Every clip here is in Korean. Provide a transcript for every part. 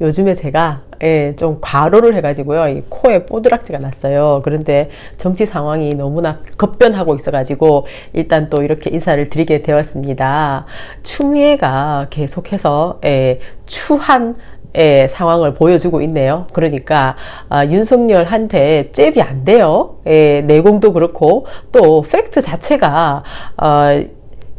요즘에 제가 예, 좀 과로를 해가지고요. 이 코에 뽀드락지가 났어요. 그런데 정치 상황이 너무나 급변하고 있어가지고 일단 또 이렇게 인사를 드리게 되었습니다. 추미애가 계속해서 예, 추한 의 상황을 보여주고 있네요. 그러니까 아, 윤석열한테 잽이 안 돼요. 예, 내공도 그렇고 또 팩트 자체가 어,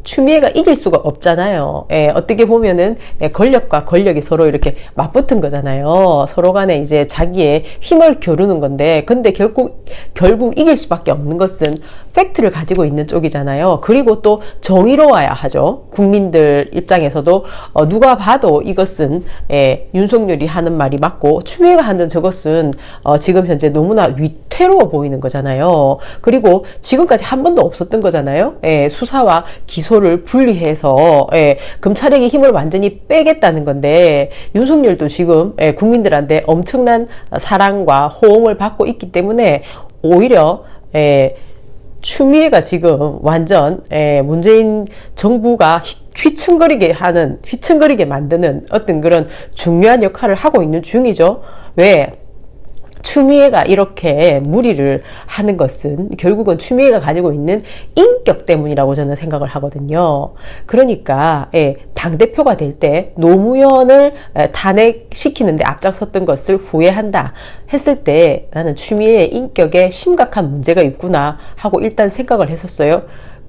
추미애가 이길 수가 없잖아요. 예, 어떻게 보면은 예, 권력과 권력이 서로 이렇게 맞붙은 거잖아요. 서로 간에 이제 자기의 힘을 겨루는 건데, 근데 결국 결국 이길 수밖에 없는 것은 팩트를 가지고 있는 쪽이잖아요. 그리고 또 정의로워야 하죠. 국민들 입장에서도 어, 누가 봐도 이것은 예, 윤석열이 하는 말이 맞고 추미애가 하는 저것은 어, 지금 현재 너무나 위태로워 보이는 거잖아요. 그리고 지금까지 한 번도 없었던 거잖아요. 예, 수사와 기소 를 분리해서 예, 검찰에게 힘을 완전히 빼겠다는 건데 윤석열도 지금 예, 국민들한테 엄청난 사랑과 호응을 받고 있기 때문에 오히려 예, 추미애가 지금 완전 에, 문재인 정부가 휘청거리게 하는 휘청거리게 만드는 어떤 그런 중요한 역할을 하고 있는 중이죠. 왜? 추미애가 이렇게 무리를 하는 것은 결국은 추미애가 가지고 있는 인격 때문이라고 저는 생각을 하거든요. 그러니까 예, 당 대표가 될 때 노무현을 탄핵시키는데 앞장섰던 것을 후회한다 했을 때 나는 추미애의 인격에 심각한 문제가 있구나 하고 일단 생각을 했었어요.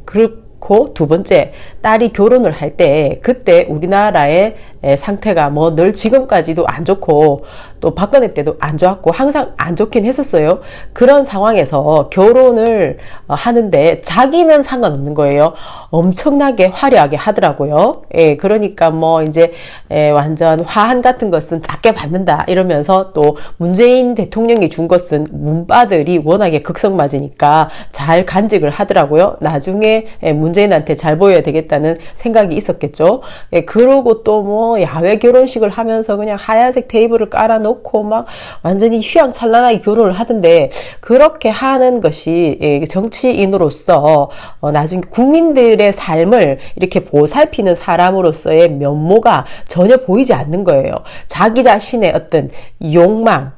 그 좋고 두 번째 딸이 결혼을 할 때 그때 우리나라의 상태가 뭐 늘 지금까지도 안 좋고 또 박근혜 때도 안 좋았고 항상 안 좋긴 했었어요. 그런 상황에서 결혼을 어, 하는데 자기는 상관없는 거예요. 엄청나게 화려하게 하더라고요. 예, 그러니까 뭐 이제 예, 완전 화한 같은 것은 작게 받는다 이러면서 또 문재인 대통령이 준 것은 문바들이 워낙에 극성맞으니까 잘 간직을 하더라고요. 나중에 예, 문재인한테 잘 보여야 되겠다는 생각이 있었겠죠. 예, 그러고 또뭐 야외 결혼식을 하면서 그냥 하얀색 테이블을 깔아놓고 막 완전히 휘황찬란하게 결혼을 하던데 그렇게 하는 것이 예, 정치인으로서 어, 나중에 국민들의 삶을 이렇게 보살피는 사람으로서의 면모가 전혀 보이지 않는 거예요. 자기 자신의 어떤 욕망,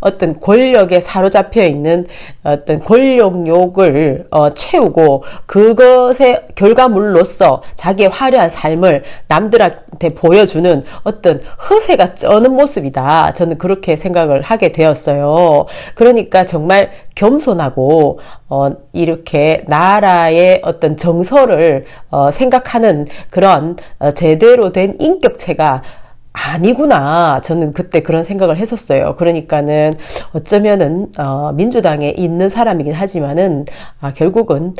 어떤 권력에 사로잡혀 있는 어떤 권력욕을 어, 채우고 그것의 결과물로서 자기의 화려한 삶을 남들한테 보여주는 어떤 허세가 쩌는 모습이다. 저는 그렇게 생각을 하게 되었어요. 그러니까 정말 겸손하고 어, 이렇게 나라의 어떤 정서를 어, 생각하는 그런 어, 제대로 된 인격체가 아니구나. 저는 그때 그런 생각을 했었어요. 그러니까는 어쩌면은 어, 민주당에 있는 사람이긴 하지만은 아, 결국은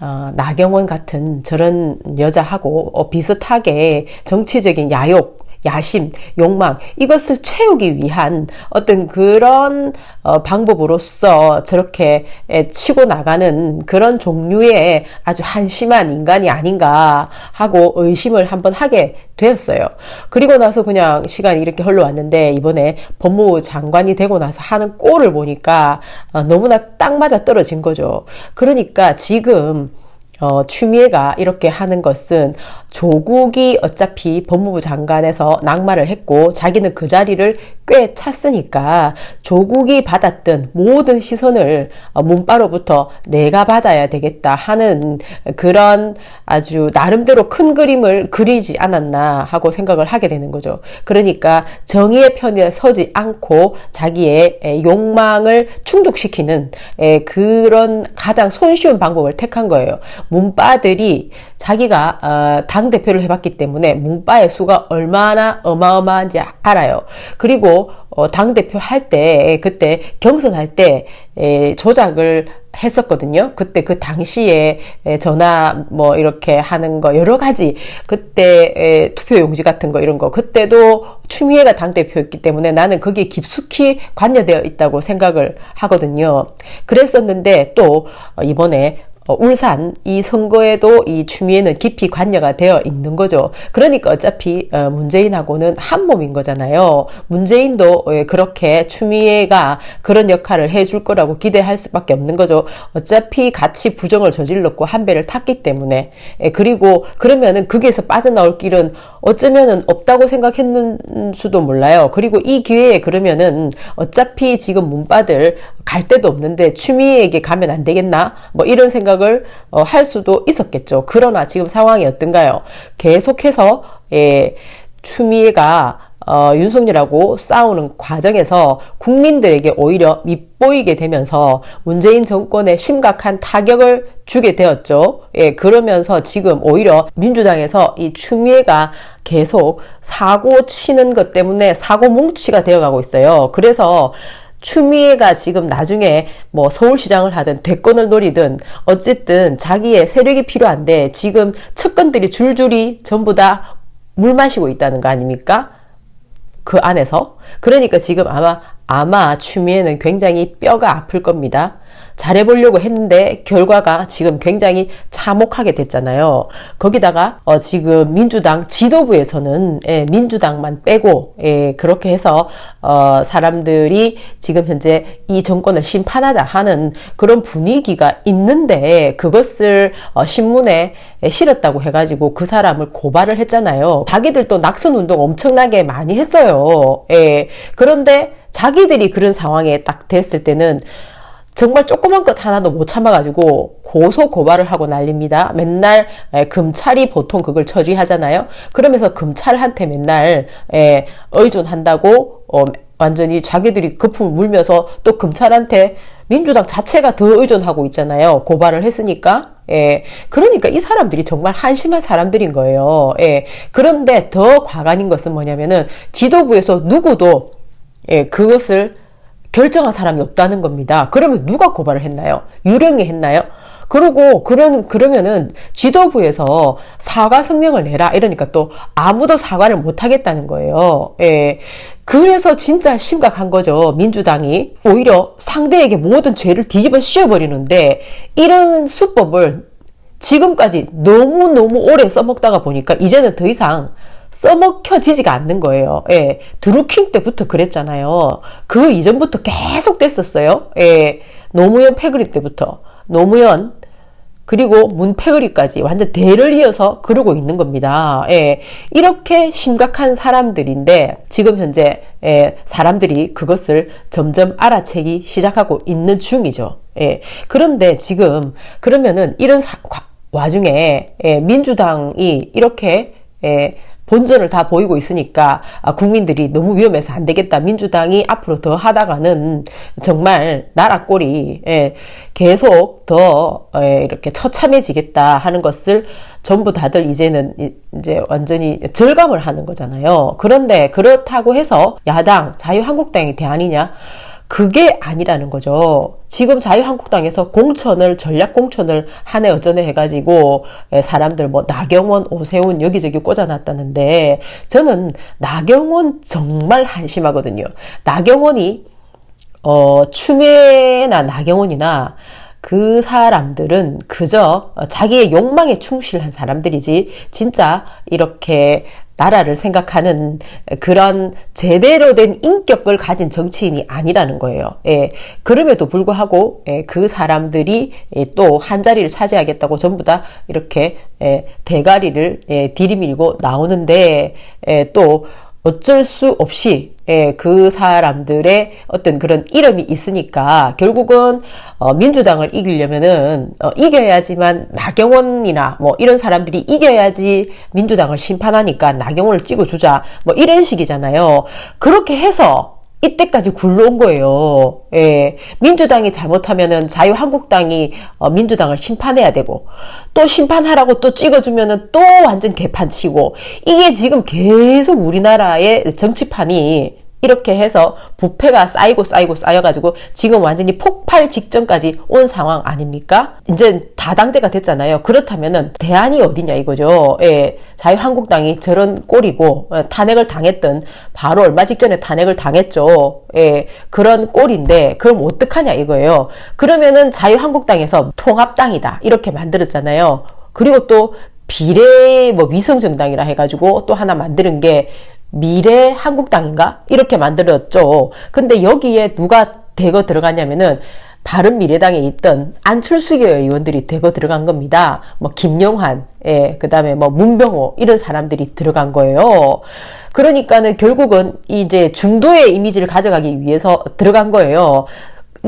어, 나경원 같은 저런 여자하고 어, 비슷하게 정치적인 야욕 야심, 욕망 이것을 채우기 위한 어떤 그런 어, 방법으로서 저렇게 치고 나가는 그런 종류의 아주 한심한 인간이 아닌가 하고 의심을 한번 하게 되었어요. 그리고 나서 그냥 시간이 이렇게 흘러왔는데 이번에 법무부 장관이 되고 나서 하는 꼴을 보니까 어, 너무나 딱 맞아 떨어진 거죠. 그러니까 지금 어, 추미애가 이렇게 하는 것은 조국이 어차피 법무부 장관에서 낙마를 했고 자기는 그 자리를 꽤 찼으니까 조국이 받았던 모든 시선을 어, 문바로부터 내가 받아야 되겠다 하는 그런 아주 나름대로 큰 그림을 그리지 않았나 하고 생각을 하게 되는 거죠. 그러니까 정의의 편에 서지 않고 자기의 욕망을 충족시키는 그런 가장 손쉬운 방법을 택한 거예요. 문바들이 자기가 어, 당 대표를 해봤기 때문에 문바의 수가 얼마나 어마어마한지 알아요. 그리고 어, 당 대표 할 때 그때 경선할 때 에, 조작을 했었거든요. 그때 그 당시에 전화 뭐 이렇게 하는 거 여러 가지 그때 투표 용지 같은 거 이런 거 그때도 추미애가 당 대표였기 때문에 나는 거기에 깊숙이 관여되어 있다고 생각을 하거든요. 그랬었는데 또 이번에 어, 울산 이 선거에도 이 추미애는 깊이 관여가 되어 있는 거죠. 그러니까 어차피 어, 문재인하고는 한 몸인 거잖아요. 문재인도 예, 그렇게 추미애가 그런 역할을 해줄 거라고 기대할 수밖에 없는 거죠. 어차피 같이 부정을 저질렀고 한 배를 탔기 때문에 예, 그리고 그러면은 거기에서 빠져나올 길은 어쩌면은 없다고 생각했는 수도 몰라요. 그리고 이 기회에 그러면은 어차피 지금 문바들 갈 데도 없는데 추미애에게 가면 안 되겠나? 뭐 이런 생각을 어, 할 수도 있었겠죠. 그러나 지금 상황이 어떤가요? 계속해서 예, 추미애가 어, 윤석열하고 싸우는 과정에서 국민들에게 오히려 밉보이게 되면서 문재인 정권에 심각한 타격을 주게 되었죠. 예, 그러면서 지금 오히려 민주당에서 이 추미애가 계속 사고 치는 것 때문에 사고 뭉치가 되어가고 있어요. 그래서 추미애가 지금 나중에 뭐 서울시장을 하든 대권을 노리든 어쨌든 자기의 세력이 필요한데 지금 측근들이 줄줄이 전부 다 물 마시고 있다는 거 아닙니까? 그 안에서. 그러니까 지금 아마, 아마 추미애는 굉장히 뼈가 아플 겁니다. 잘해보려고 했는데 결과가 지금 굉장히 참혹하게 됐잖아요. 거기다가 어 지금 민주당 지도부에서는 예, 민주당만 빼고 예, 그렇게 해서 어 사람들이 지금 현재 이 정권을 심판하자 하는 그런 분위기가 있는데 그것을 어 신문에 실었다고 해가지고 그 사람을 고발을 했잖아요. 자기들도 낙선 운동 엄청나게 많이 했어요. 예. 그런데 자기들이 그런 상황에 딱 됐을 때는 정말 조그만 것 하나도 못 참아가지고 고소 고발을 하고 난립니다. 맨날 금찰이 보통 그걸 처리하잖아요. 그러면서 금찰한테 맨날 의존한다고 어, 완전히 자기들이 거품을 물면서 또 금찰한테 민주당 자체가 더 의존하고 있잖아요. 고발을 했으니까. 예. 그러니까 이 사람들이 정말 한심한 사람들인 거예요. 예. 그런데 더 과간인 것은 뭐냐면은 지도부에서 누구도 예, 그것을 결정한 사람이 없다는 겁니다. 그러면 누가 고발을 했나요? 유령이 했나요? 그러고 그런 그러면은 지도부에서 사과 성명을 내라 이러니까 또 아무도 사과를 못 하겠다는 거예요. 예. 그래서 진짜 심각한 거죠. 민주당이 오히려 상대에게 모든 죄를 뒤집어 씌워 버리는데 이런 수법을 지금까지 너무너무 오래 써먹다가 보니까 이제는 더 이상 써먹혀지지가 않는 거예요. 예. 드루킹 때부터 그랬잖아요. 그 이전부터 계속 됐었어요. 예. 노무현 패거리 때부터. 노무현, 그리고 문패거리까지 완전 대를 이어서 그러고 있는 겁니다. 예. 이렇게 심각한 사람들인데 지금 현재 예, 사람들이 그것을 점점 알아채기 시작하고 있는 중이죠. 예. 그런데 지금 그러면은 이런 사, 와중에 예, 민주당이 이렇게 예, 본전을 다 보이고 있으니까 아, 국민들이 너무 위험해서 안 되겠다. 민주당이 앞으로 더 하다가는 정말 나라 꼴이 예, 계속 더 예, 이렇게 처참해지겠다 하는 것을 전부 다들 이제는 이제 완전히 절감을 하는 거잖아요. 그런데 그렇다고 해서 야당 자유한국당이 대안이냐? 그게 아니라는 거죠. 지금 자유한국당에서 공천을 전략 공천을 한해 어전에 해가지고 사람들 뭐 나경원, 오세훈 여기저기 꽂아놨다는데 저는 나경원 정말 한심하거든요. 나경원이 어 추미애나 나경원이나 그 사람들은 그저 자기의 욕망에 충실한 사람들이지 진짜 이렇게 나라를 생각하는 그런 제대로 된 인격을 가진 정치인이 아니라는 거예요. 예. 그럼에도 불구하고 예, 그 사람들이 예, 또 한 자리를 차지하겠다고 전부 다 이렇게 예, 대가리를 예, 들이밀고 나오는데 예, 또 어쩔 수 없이 예, 그 사람들의 어떤 그런 이름이 있으니까 결국은 어, 민주당을 이기려면은 어, 이겨야지만 나경원이나 뭐 이런 사람들이 이겨야지 민주당을 심판하니까 나경원을 찍어주자 뭐 이런 식이잖아요. 그렇게 해서 이때까지 굴러온 거예요. 예. 민주당이 잘못하면은 자유한국당이 어, 민주당을 심판해야 되고 또 심판하라고 또 찍어주면은 또 완전 개판치고 이게 지금 계속 우리나라의 정치판이 이렇게 해서 부패가 쌓이고 쌓이고 쌓여가지고 지금 완전히 폭발 직전까지 온 상황 아닙니까? 이제 다당제가 됐잖아요. 그렇다면은 대안이 어디냐 이거죠. 예, 자유한국당이 저런 꼴이고 어, 탄핵을 당했던 바로 얼마 직전에 탄핵을 당했죠. 예, 그런 꼴인데 그럼 어떡하냐 이거예요. 그러면은 자유한국당에서 통합당이다 이렇게 만들었잖아요. 그리고 또 비례 뭐 위성정당이라 해가지고 또 하나 만드는 게 미래 한국당인가? 이렇게 만들었죠. 근데 여기에 누가 대거 들어갔냐면은 바른미래당에 있던 안철수계 의원들이 대거 들어간 겁니다. 뭐 김영환, 예, 그 다음에 뭐 문병호 이런 사람들이 들어간 거예요. 그러니까는 결국은 이제 중도의 이미지를 가져가기 위해서 들어간 거예요.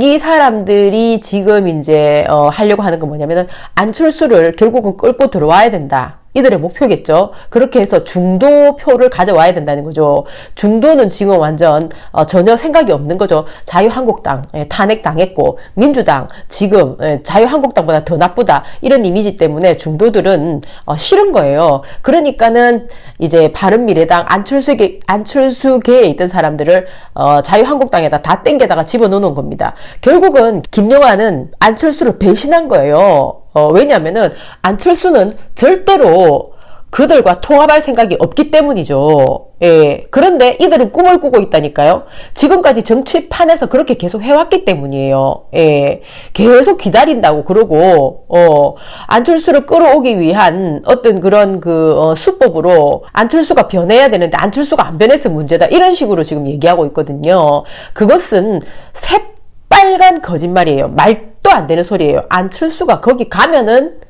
이 사람들이 지금 이제 어, 하려고 하는 건 뭐냐면은 안철수를 결국은 끌고 들어와야 된다. 이들의 목표겠죠. 그렇게 해서 중도표를 가져와야 된다는 거죠. 중도는 지금 완전 어, 전혀 생각이 없는 거죠. 자유한국당 예, 탄핵 당했고 민주당 지금 예, 자유한국당보다 더 나쁘다 이런 이미지 때문에 중도들은 어, 싫은 거예요. 그러니까는 이제 바른미래당 안철수계 안철수계에 있던 사람들을 어, 자유한국당에다 다 땡겨다가 집어넣는 겁니다. 결국은 김영환은 안철수를 배신한 거예요. 어, 왜냐면은 안철수는 절대로 그들과 통합할 생각이 없기 때문이죠. 예. 그런데 이들은 꿈을 꾸고 있다니까요. 지금까지 정치판에서 그렇게 계속 해왔기 때문이에요. 예. 계속 기다린다고 그러고, 어, 안철수를 끌어오기 위한 어떤 그런 그, 어, 수법으로 안철수가 변해야 되는데 안철수가 안 변해서 문제다. 이런 식으로 지금 얘기하고 있거든요. 그것은 새빨간 거짓말이에요. 말 도 안 되는 소리예요. 안철수가 거기 가면은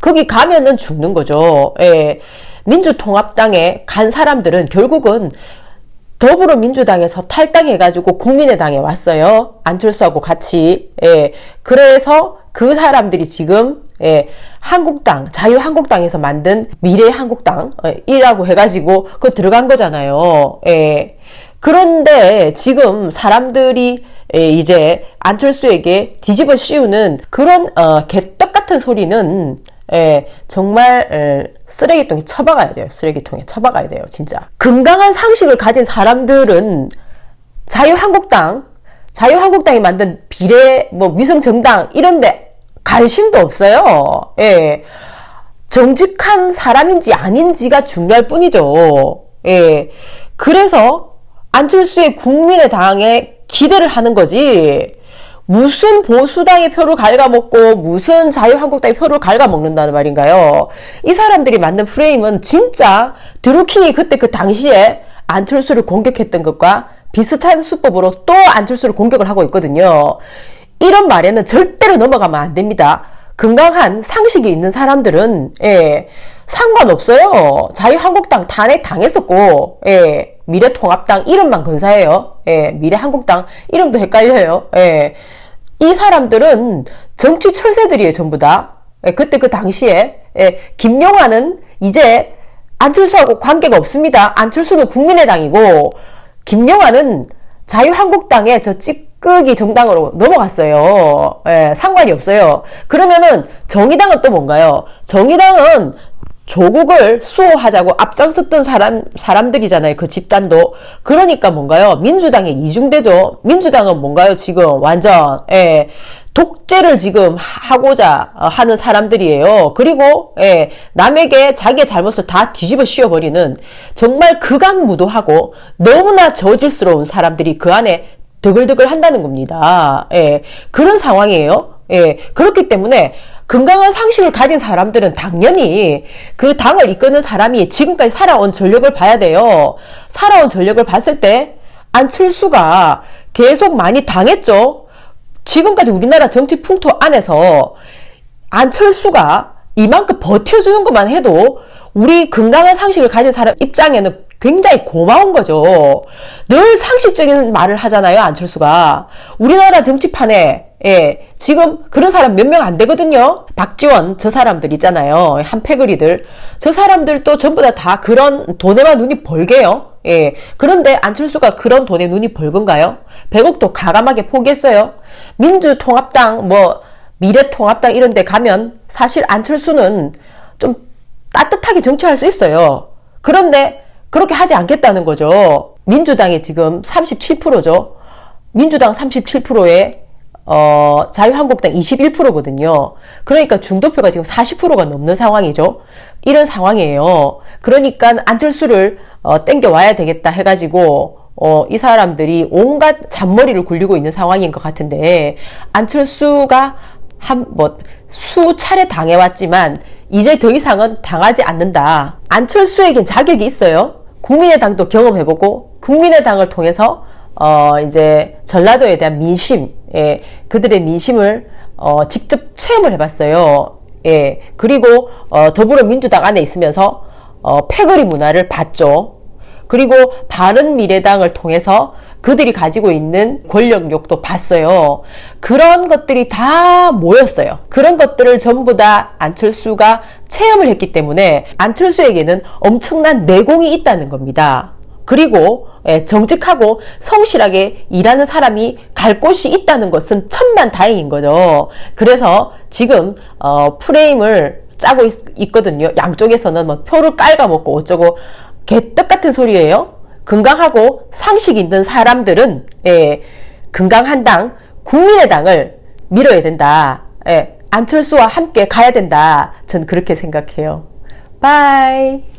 거기 가면은 죽는 거죠. 예. 민주통합당에 간 사람들은 결국은 더불어민주당에서 탈당해가지고 국민의당에 왔어요. 안철수하고 같이. 예. 그래서 그 사람들이 지금 예, 한국당, 자유한국당에서 만든 미래한국당이라고 해가지고 그 들어간 거잖아요. 예. 그런데 지금 사람들이 예, 이제 안철수에게 뒤집어 씌우는 그런 어, 개떡 같은 소리는 예, 정말 예, 쓰레기통에 처박아야 돼요. 쓰레기통에 처박아야 돼요. 진짜. 건강한 상식을 가진 사람들은 자유한국당, 자유한국당이 만든 비례, 뭐 위성정당 이런데 관심도 없어요. 예. 정직한 사람인지 아닌지가 중요할 뿐이죠. 예. 그래서 안철수의 국민의당에 기대를 하는 거지. 무슨 보수당의 표를 갉아먹고 무슨 자유한국당의 표를 갉아먹는다는 말인가요? 이 사람들이 만든 프레임은 진짜 드루킹이 그때 그 당시에 안철수를 공격했던 것과 비슷한 수법으로 또 안철수를 공격을 하고 있거든요. 이런 말에는 절대로 넘어가면 안 됩니다. 건강한 상식이 있는 사람들은 예, 상관없어요. 자유한국당 탄핵 당했었고 예, 미래통합당 이름만 건사해요. 예, 미래한국당 이름도 헷갈려요. 예, 이 사람들은 정치 철새들이에요, 전부 다. 예, 그때 그 당시에 예, 김용환은 이제 안철수하고 관계가 없습니다. 안철수는 국민의당이고 김용환은 자유한국당에 저찌 끄기 정당으로 넘어갔어요. 예, 상관이 없어요. 그러면은 정의당은 또 뭔가요? 정의당은 조국을 수호하자고 앞장섰던 사람, 사람들이잖아요. 그 집단도. 그러니까 뭔가요? 민주당의 이중대죠. 민주당은 뭔가요? 지금 완전, 예, 독재를 지금 하고자 하는 사람들이에요. 그리고, 예, 남에게 자기의 잘못을 다 뒤집어 씌워버리는 정말 극악무도하고 너무나 저질스러운 사람들이 그 안에 드글드글 한다는 겁니다. 예, 그런 상황이에요. 예, 그렇기 때문에 건강한 상식을 가진 사람들은 당연히 그 당을 이끄는 사람이 지금까지 살아온 전력을 봐야 돼요. 살아온 전력을 봤을 때 안철수가 계속 많이 당했죠. 지금까지 우리나라 정치 풍토 안에서 안철수가 이만큼 버텨주는 것만 해도 우리 건강한 상식을 가진 사람 입장에는 굉장히 고마운 거죠. 늘 상식적인 말을 하잖아요, 안철수가. 우리나라 정치판에 예, 지금 그런 사람 몇 명 안 되거든요. 박지원 저 사람들 있잖아요. 한 패거리들. 저 사람들도 전부 다 다 그런 돈에만 눈이 벌게요. 예. 그런데 안철수가 그런 돈에 눈이 벌건가요? 100억도 가감하게 포기했어요. 민주통합당, 뭐, 미래통합당 이런 데 가면 사실 안철수는 좀 따뜻하게 정치할 수 있어요. 그런데 그렇게 하지 않겠다는 거죠. 민주당이 지금 37%죠. 민주당 37%에 어, 자유한국당 21%거든요. 그러니까 중도표가 지금 40%가 넘는 상황이죠. 이런 상황이에요. 그러니까 안철수를 어, 땡겨와야 되겠다 해가지고 어, 이 사람들이 온갖 잔머리를 굴리고 있는 상황인 것 같은데 안철수가 한 뭐 수차례 당해왔지만 이제 더 이상은 당하지 않는다. 안철수에겐 자격이 있어요. 국민의당도 경험해보고 국민의당을 통해서 어, 이제 전라도에 대한 민심, 예, 그들의 민심을 어, 직접 체험을 해봤어요. 예, 그리고 어, 더불어민주당 안에 있으면서 어, 패거리 문화를 봤죠. 그리고 바른 미래당을 통해서 그들이 가지고 있는 권력욕도 봤어요. 그런 것들이 다 모였어요. 그런 것들을 전부 다 안철수가 체험을 했기 때문에 안철수에게는 엄청난 내공이 있다는 겁니다. 그리고 예, 정직하고 성실하게 일하는 사람이 갈 곳이 있다는 것은 천만 다행인 거죠. 그래서 지금 어, 프레임을 짜고 있, 거든요 양쪽에서는 뭐 표를 깔아먹고 어쩌고 개떡 같은 소리예요. 건강하고 상식 있는 사람들은 예, 건강한 당 국민의 당을 밀어야 된다. 예, 안철수와 함께 가야 된다. 전 그렇게 생각해요. 바이.